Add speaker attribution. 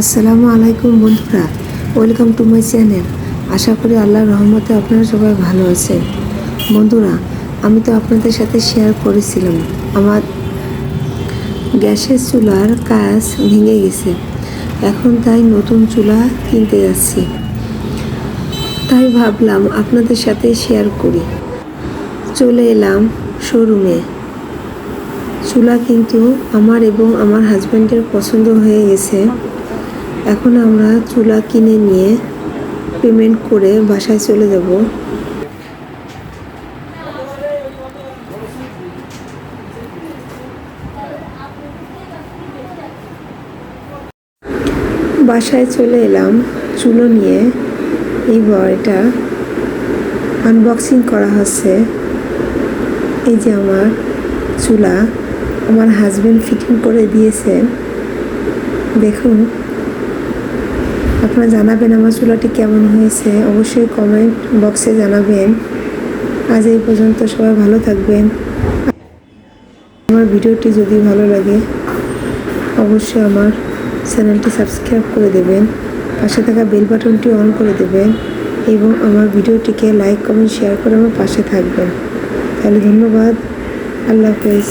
Speaker 1: আসসালামু আলাইকুম বন্ধুরা, ওয়েলকাম টু মাই চ্যানেল। আশা করি আল্লাহর রহমতে আপনারা সবাই ভালো আছেন। বন্ধুরা, আমি তো আপনাদের সাথে শেয়ার করেছিলাম। আমার গ্যাসের চুলার কাজ ভেঙে গেছে। এখন তাই নতুন চুলা কিনতে যাচ্ছি। তাই ভাবলাম আপনাদের সাথে শেয়ার করি। চলে এলাম শোরুমে চুলা কিন্তু আমার এবং আমার হাজব্যান্ডের পছন্দ হয়ে গেছে। এখন আমরা চুলা কিনে নিয়ে পেমেন্ট করে বাসায় চলে যাব। বাসায় চলে এলাম, চুলো নিয়ে। এইবার এটা আনবক্সিং করা হচ্ছে। এই যে আমার চুলা, আমার হাজবেন্ড ফিটিং করে দিয়েছে। দেখুন। আপনারা জানাবেন আমার চুলাটি কেমন হয়েছে। অবশ্যই কমেন্ট বক্সে জানাবেন। আজ এই পর্যন্ত সবাই ভালো থাকবেন। আমার ভিডিওটি যদি ভালো লাগে, অবশ্যই আমার চ্যানেলটি সাবস্ক্রাইব করে দেবেন। পাশে থাকা বেল বাটনটি অন করে দেবেন এবং আমার ভিডিওটিকে লাইক কমেন্ট শেয়ার করে আমার পাশে থাকবেন। তাহলে ধন্যবাদ। আল্লাহ হাফেজ।